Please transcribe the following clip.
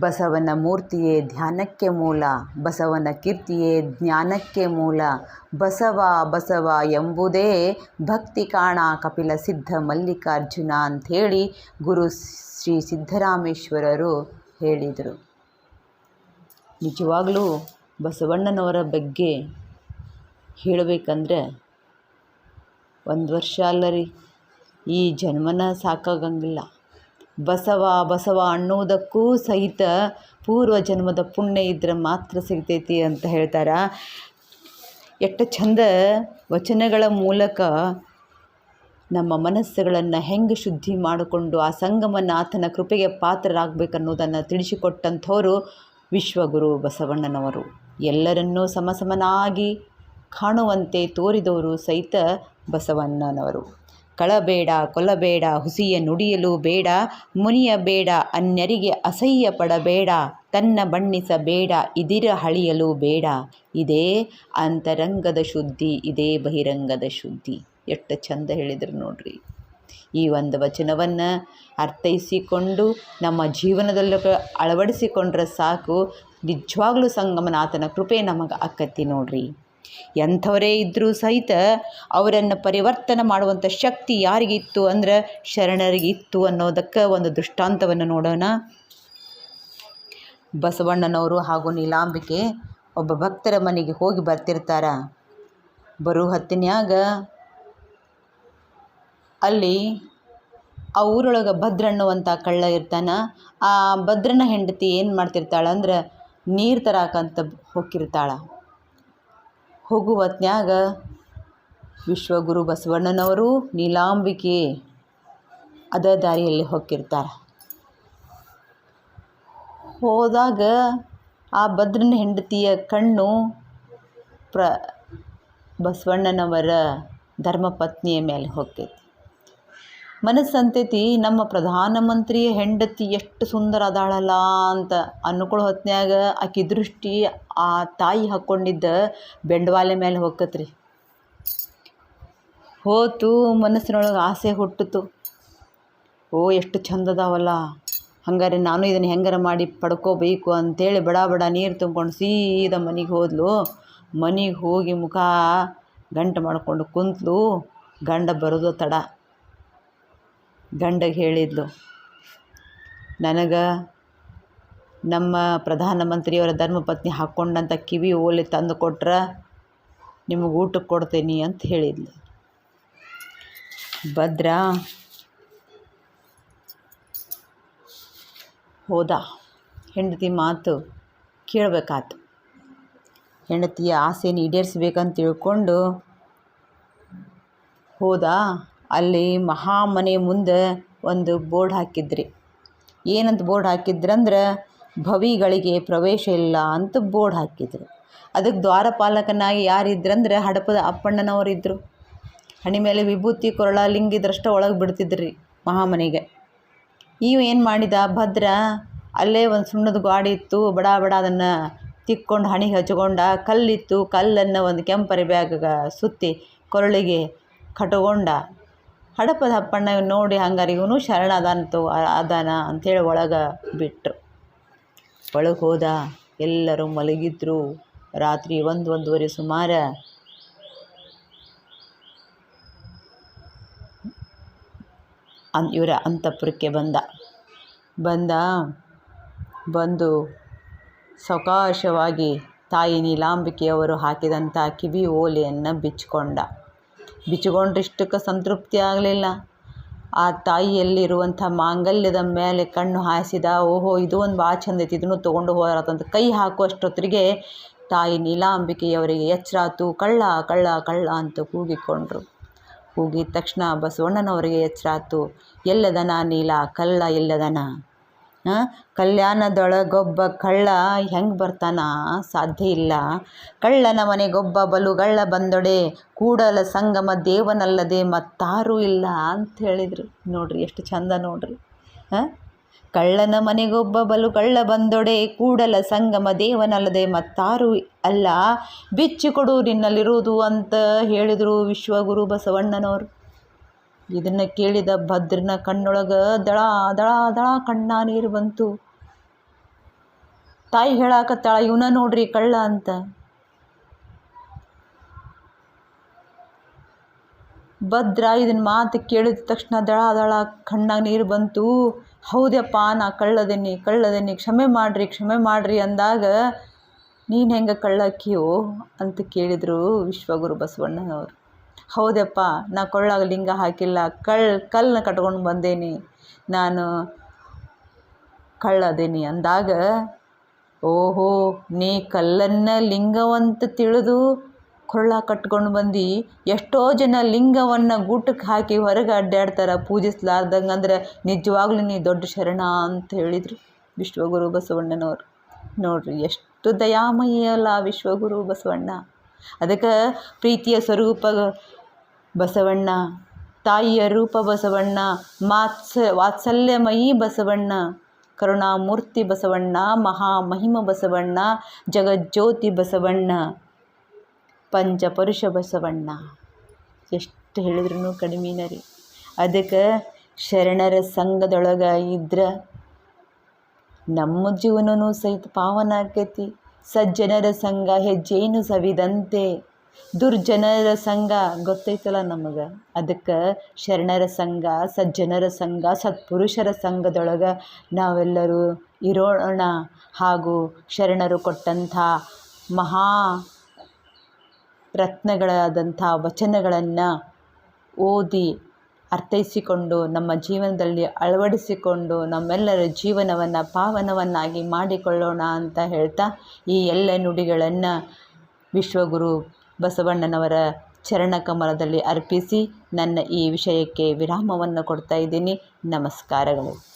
ಬಸವನ ಮೂರ್ತಿಯೇ ಧ್ಯಾನಕ್ಕೆ ಮೂಲ, ಬಸವನ ಕೀರ್ತಿಯೇ ಜ್ಞಾನಕ್ಕೆ ಮೂಲ. ಬಸವ ಬಸವ ಎಂಬುದೇ ಭಕ್ತಿ ಕಾಣ ಕಪಿಲ ಸಿದ್ಧ ಮಲ್ಲಿಕಾರ್ಜುನ ಅಂಥೇಳಿ ಗುರು ಶ್ರೀ ಸಿದ್ದರಾಮೇಶ್ವರರು ಹೇಳಿದರು. ನಿಜವಾಗಲೂ ಬಸವಣ್ಣನವರ ಬಗ್ಗೆ ಹೇಳಬೇಕಂದ್ರೆ ಒಂದು ವರ್ಷ ಅಲ್ಲ ರೀ. ಈ ಜನ್ಮನ ಸಾಕಾಗಂಗಿಲ್ಲ. ಬಸವ ಬಸವ ಅನ್ನೋದಕ್ಕೂ ಸಹಿತ ಪೂರ್ವ ಜನ್ಮದ ಪುಣ್ಯ ಇದ್ರೆ ಮಾತ್ರ ಸಿಗ್ತೈತಿ ಅಂತ ಹೇಳ್ತಾರೆ. ಎಷ್ಟು ಚಂದ ವಚನಗಳ ಮೂಲಕ ನಮ್ಮ ಮನಸ್ಸುಗಳನ್ನು ಹೆಂಗೆ ಶುದ್ಧಿ ಮಾಡಿಕೊಂಡು ಆ ಸಂಗಮನಾಥನ ಕೃಪೆಗೆ ಪಾತ್ರರಾಗಬೇಕನ್ನೋದನ್ನು ತಿಳಿಸಿಕೊಟ್ಟಂಥವರು ವಿಶ್ವಗುರು ಬಸವಣ್ಣನವರು. ಎಲ್ಲರನ್ನೂ ಸಮಸಮನಾಗಿ ಕಾಣುವಂತೆ ತೋರಿದವರು ಸಹಿತ ಬಸವಣ್ಣನವರು. ಕಳಬೇಡ ಕೊಲಬೇಡ ಹುಸಿಯ ನುಡಿಯಲು ಬೇಡ ಮುನಿಯ ಬೇಡ ಅನ್ಯರಿಗೆ ಅಸಹ್ಯ ಪಡಬೇಡ, ತನ್ನ ಬಣ್ಣಿಸಬೇಡ, ಇದಿರ ಹಳಿಯಲು ಬೇಡ. ಇದೇ ಅಂತರಂಗದ ಶುದ್ಧಿ, ಇದೇ ಬಹಿರಂಗದ ಶುದ್ಧಿ. ಎಷ್ಟು ಚಂದ ಹೇಳಿದರು ನೋಡ್ರಿ. ಈ ಒಂದು ವಚನವನ್ನು ಅರ್ಥೈಸಿಕೊಂಡು ನಮ್ಮ ಜೀವನದಲ್ಲೂ ಅಳವಡಿಸಿಕೊಂಡ್ರೆ ಸಾಕು. ನಿಜವಾಗ್ಲೂ ಸಂಗಮನಾಥನ ಕೃಪೆ ನಮಗೆ ಅಕ್ಕತ್ತಿ ನೋಡ್ರಿ. ಎಂಥವರೇ ಇದ್ದರೂ ಸಹಿತ ಅವರನ್ನು ಪರಿವರ್ತನೆ ಮಾಡುವಂಥ ಶಕ್ತಿ ಯಾರಿಗಿತ್ತು ಅಂದ್ರೆ ಶರಣರಿಗಿತ್ತು ಅನ್ನೋದಕ್ಕೆ ಒಂದು ದೃಷ್ಟಾಂತವನ್ನು ನೋಡೋಣ. ಬಸವಣ್ಣನವರು ಹಾಗೂ ನೀಲಾಂಬಿಕೆ ಒಬ್ಬ ಭಕ್ತರ ಮನೆಗೆ ಹೋಗಿ ಬರ್ತಿರ್ತಾರ. ಬರೋ ಹೊತ್ತಿನ್ಯಾಗ ಅಲ್ಲಿ ಆ ಊರೊಳಗೆ ಭದ್ರ ಅನ್ನುವಂಥ ಕಳ್ಳ ಇರ್ತಾನ. ಆ ಭದ್ರನ ಹೆಂಡತಿ ಏನು ಮಾಡ್ತಿರ್ತಾಳೆ ಅಂದ್ರೆ ನೀರು ತರಾಕಂತ ಹೋಗಿರ್ತಾಳೆ ಹೋಗುವ ಹೊತ್ನ್ಯಾಗ ವಿಶ್ವಗುರು ಬಸವಣ್ಣನವರು ನೀಲಾಂಬಿಕೆ ಅದ ದಾರಿಯಲ್ಲಿ ಹೋಗಿರ್ತಾರೆ ಹೋದಾಗ ಆ ಭದ್ರನ ಹೆಂಡತಿಯ ಕಣ್ಣು ಪ್ರ ಬಸವಣ್ಣನವರ ಧರ್ಮಪತ್ನಿಯ ಮೇಲೆ ಹೋಗ್ತೈತಿ ಮನಸ್ಸಂತೈತಿ, ನಮ್ಮ ಪ್ರಧಾನಮಂತ್ರಿಯ ಹೆಂಡತಿ ಎಷ್ಟು ಸುಂದರ ಅದಾಳಲ್ಲ ಅಂತ ಅನ್ಕೊಳ್ಳೋ ಹೊತ್ನ್ಯಾಗ ಆಕೆ ದೃಷ್ಟಿ ಆ ತಾಯಿ ಹಾಕ್ಕೊಂಡಿದ್ದ ಬೆಂಡವಾಲೆ ಮೇಲೆ ಹೋಗತ್ರಿ ಹೋತು, ಮನಸ್ಸಿನೊಳಗೆ ಆಸೆ ಹುಟ್ಟಿತು. ಓ, ಎಷ್ಟು ಚಂದ ಅದಾವಲ್ಲ. ಹಂಗಾರೆ ನಾನು ಇದನ್ನು ಹೆಂಗಾರ ಮಾಡಿ ಪಡ್ಕೋಬೇಕು ಅಂತೇಳಿ ಬಡ ಬಡ ನೀರು ತುಂಬ್ಕೊಂಡು ಸೀದಾ ಮನೆಗೆ ಹೋದ್ಲು. ಮನೆಗೆ ಹೋಗಿ ಮುಖ ಗಂಟು ಮಾಡ್ಕೊಂಡು ಕುಂತಲು. ಗಂಡ ಬರೋದು ತಡ. ಗಂಡಗೆ ಹೇಳಿದ್ಲು, ನನಗೆ ನಮ್ಮ ಪ್ರಧಾನಮಂತ್ರಿಯವರ ಧರ್ಮಪತ್ನಿ ಹಾಕ್ಕೊಂಡಂಥ ಕಿವಿ ಓಲೆ ತಂದು ಕೊಟ್ರೆ ನಿಮಗೆ ಊಟಕ್ಕೆ ಕೊಡ್ತೀನಿ ಅಂತ ಹೇಳಿದ್ಲು. ಭದ್ರ ಹೋದ. ಹೆಂಡತಿ ಮಾತು ಕೇಳಬೇಕಾತು. ಹೆಂಡತಿಯ ಆಸೆನ ಈಡೇರಿಸ್ಬೇಕಂತ ತಿಳ್ಕೊಂಡು ಹೋದ. ಅಲ್ಲಿ ಮಹಾಮನೆ ಮುಂದೆ ಒಂದು ಬೋರ್ಡ್ ಹಾಕಿದ್ರಿ. ಏನಂತ ಬೋರ್ಡ್ ಹಾಕಿದ್ರಂದ್ರೆ, ಭವಿಗಳಿಗೆ ಪ್ರವೇಶ ಇಲ್ಲ ಅಂತ ಬೋರ್ಡ್ ಹಾಕಿದ್ರು. ಅದಕ್ಕೆ ದ್ವಾರಪಾಲಕನಾಗಿ ಯಾರಿದ್ರಂದ್ರೆ, ಹಡಪದ ಅಪ್ಪಣ್ಣನವರಿದ್ದರು ಹಣಿ ಮೇಲೆ ವಿಭೂತಿ, ಕೊರಳ ಲಿಂಗಿದ್ರಷ್ಟ ಒಳಗೆ ಬಿಡ್ತಿದ್ರಿ ಮಹಾಮನೆಗೆ. ಈ ಏನು ಮಾಡಿದ? ಭದ್ರ ಅಲ್ಲೇ ಒಂದು ಸುಣ್ಣದ ಗಾಡಿ ಇತ್ತು, ಬಡ ಬಡ ಅದನ್ನು ತಿಕ್ಕೊಂಡು ಹಣಿ ಹಚ್ಕೊಂಡ ಕಲ್ಲಿತ್ತು, ಕಲ್ಲನ್ನು ಒಂದು ಕೆಂಪರಿ ಬ್ಯಾಗ ಸುತ್ತಿ ಕೊರಳಿಗೆ ಕಟ್ಕೊಂಡ ಹಡಪದ ಅಪ್ಪಣ್ಣ ನೋಡಿ ಹಂಗಾರೆ ಇವನು ಶರಣ ಅದಾನಂತು ಅದಾನ ಅಂಥೇಳಿ ಒಳಗೆ ಬಿಟ್ಟರು ಒಳಗೆ ಹೋದ, ಎಲ್ಲರೂ ಮಲಗಿದ್ರು. ರಾತ್ರಿ ಒಂದು, ಒಂದೂವರೆ ಸುಮಾರು. ಅನ್ ಇವರ ಅಂತಃಪುರಕ್ಕೆ ಬಂದ. ಬಂದ, ಬಂದು ಸಕಾಶವಾಗಿ ತಾಯಿ ನೀಲಾಂಬಿಕೆಯವರು ಹಾಕಿದಂಥ ಕಿವಿ ಓಲೆಯನ್ನು ಬಿಚ್ಕೊಂಡ. ಬಿಚ್ಕೊಂಡ್ರಿಷ್ಟಕ್ಕೆ ಸಂತೃಪ್ತಿ ಆಗಲಿಲ್ಲ. ಆ ತಾಯಿಯಲ್ಲಿರುವಂಥ ಮಾಂಗಲ್ಯದ ಮೇಲೆ ಕಣ್ಣು ಹಾಯಿಸಿದ, ಓಹೋ, ಇದು ಒಂದು ಭಾಳ ಚಂದ ಐತಿ ಇದನ್ನು ತೊಗೊಂಡು ಹೋದ್ರಾತಂತ ಕೈ ಹಾಕುವಷ್ಟೊತ್ತಿಗೆ ತಾಯಿ ನೀಲಾಂಬಿಕೆಯವರಿಗೆ ಎಚ್ಚರಾತು, ಕಳ್ಳ ಕಳ್ಳ ಕಳ್ಳ ಅಂತ ಕೂಗಿಕೊಂಡ್ರು. ಕೂಗಿದ ತಕ್ಷಣ ಬಸವಣ್ಣನವರಿಗೆ ಎಚ್ಚರಾತು, ಎಲ್ಲದನ ನೀಲ, ಕಳ್ಳ ಎಲ್ಲದನ? ಕಲ್ಯಾಣದೊಳಗೊಬ್ಬ ಕಳ್ಳ ಹೆಂಗೆ ಬರ್ತಾನ? ಸಾಧ್ಯ ಇಲ್ಲ. ಕಳ್ಳನ ಮನೆಗೊಬ್ಬ ಬಲುಗಳ್ಳ ಬಂದೊಡೆ. ಕೂಡಲ ಸಂಗಮ ದೇವನಲ್ಲದೆ ಮತ್ತಾರೂ ಇಲ್ಲ ಅಂತ ಹೇಳಿದರು. ನೋಡ್ರಿ ಎಷ್ಟು ಚಂದ ನೋಡ್ರಿ. ಕಳ್ಳನ ಮನೆಗೊಬ್ಬ ಬಲು ಕಳ್ಳ ಬಂದೊಡೆ. ಕೂಡಲ ಸಂಗಮ ದೇವನಲ್ಲದೆ ಮತ್ತಾರು ಅಲ್ಲ. ಬಿಚ್ಚಿಕೊಡು ನಿನ್ನಲ್ಲಿರುವುದು ಅಂತ ಹೇಳಿದರು ವಿಶ್ವಗುರು ಬಸವಣ್ಣನವರು. ಇದನ್ನು ಕೇಳಿದ ಭದ್ರನ ಕಣ್ಣೊಳಗೆ ದಳ ದಳ ದಳ ಕಣ್ಣ ನೀರು ಬಂತು. ತಾಯಿ ಹೇಳಾಕತ್ತಾಳ, ಇವನ ನೋಡ್ರಿ ಕಳ್ಳ ಅಂತ. ಭದ್ರ ಇದನ್ನ ಮಾತು ಕೇಳಿದ ತಕ್ಷಣ ದಳ ದಳ ಕಣ್ಣಾಗ ನೀರು ಬಂತು. ಹೌದಪ್ಪ ನಾ ಕಳ್ಳದೇನಿ ಕಳ್ಳದೇನಿ ಕ್ಷಮೆ ಮಾಡಿರಿ ಕ್ಷಮೆ ಮಾಡಿರಿ ಅಂದಾಗ, ನೀನು ಹೆಂಗೆ ಕಳ್ಳಕ್ಕಿಯೋ ಅಂತ ಕೇಳಿದರು ವಿಶ್ವಗುರು ಬಸವಣ್ಣನವರು. ಹೌದಪ್ಪ, ನಾ ಕೊಳ್ಳಾಗ ಲಿಂಗ ಹಾಕಿಲ್ಲ, ಕಳ್ ಕಲ್ಲನ್ನ ಕಟ್ಕೊಂಡು ಬಂದೇನಿ, ನಾನು ಕಳ್ಳದೇನಿ ಅಂದಾಗ, ಓಹೋ, ನೀ ಕಲ್ಲನ್ನ ಲಿಂಗವಂತ ತಿಳಿದು ಕೊಳ್ಳ ಕಟ್ಕೊಂಡು ಬಂದು, ಎಷ್ಟೋ ಜನ ಲಿಂಗವನ್ನು ಗೂಟಕ್ಕೆ ಹಾಕಿ ಹೊರಗೆ ಅಡ್ಡಾಡ್ತಾರೆ ಪೂಜಿಸ್ಲಾರ್ದಂಗೆ ಅಂದ್ರೆ ನಿಜವಾಗ್ಲೂ ನೀ ದೊಡ್ಡ ಶರಣ ಅಂತ ಹೇಳಿದರು ವಿಶ್ವಗುರು ಬಸವಣ್ಣನವರು. ನೋಡ್ರಿ, ಎಷ್ಟು ದಯಾಮಯಿ ಅಲ್ಲ ವಿಶ್ವಗುರು ಬಸವಣ್ಣ. ಅದಕ್ಕೆ ಪ್ರೀತಿಯ ಸ್ವರೂಪ ಬಸವಣ್ಣ, ತಾಯಿಯ ರೂಪ ಬಸವಣ್ಣ, ಮಾತ್ಸ, ವಾತ್ಸಲ್ಯಮಯಿ ಬಸವಣ್ಣ, ಕರುಣಾಮೂರ್ತಿ ಬಸವಣ್ಣ, ಮಹಾಮಹಿಮ ಬಸವಣ್ಣ, ಜಗಜ್ಯೋತಿ ಬಸವಣ್ಣ, ಪಂಚಪರುಷ ಬಸವಣ್ಣ. ಎಷ್ಟು ಹೇಳಿದ್ರೂ ಕಡಿಮೆನೇ ರೀ. ಅದಕ್ಕೆ ಶರಣರ ಸಂಘದೊಳಗೆ ಇದ್ರೆ ನಮ್ಮ ಜೀವನವೂ ಸಹಿತ ಪಾವನ ಆಕೈತಿ. ಸಜ್ಜನರ ಸಂಘ ಹೆಜ್ಜೇನು ಸವಿದಂತೆ. ದುರ್ಜನರ ಸಂಘ ಗೊತ್ತೈತಲ್ಲ ನಮಗೆ? ಅದಕ್ಕೆ ಶರಣರ ಸಂಘ, ಸಜ್ಜನರ ಸಂಘ, ಸತ್ಪುರುಷರ ಸಂಘದೊಳಗೆ ನಾವೆಲ್ಲರೂ ಇರೋಣ ಹಾಗೂ ಶರಣರು ಕೊಟ್ಟಂಥ ಮಹಾ ರತ್ನಗಳಾದಂಥ ವಚನಗಳನ್ನು ಓದಿ ಅರ್ಥೈಸಿಕೊಂಡು, ನಮ್ಮ ಜೀವನದಲ್ಲಿ ಅಳವಡಿಸಿಕೊಂಡು, ನಮ್ಮೆಲ್ಲರ ಜೀವನವನ್ನು ಪಾವನವನ್ನಾಗಿ ಮಾಡಿಕೊಳ್ಳೋಣ ಅಂತ ಹೇಳ್ತಾ ಈ ಎಲ್ಲ ನುಡಿಗಳನ್ನು ವಿಶ್ವಗುರು ಬಸವಣ್ಣನವರ ಚರಣಕಮಲದಲ್ಲಿ ಅರ್ಪಿಸಿ ನನ್ನ ಈ ವಿಷಯಕ್ಕೆ ವಿರಾಮವನ್ನು ಕೊಡ್ತಾ ಇದ್ದೀನಿ. ನಮಸ್ಕಾರಗಳು.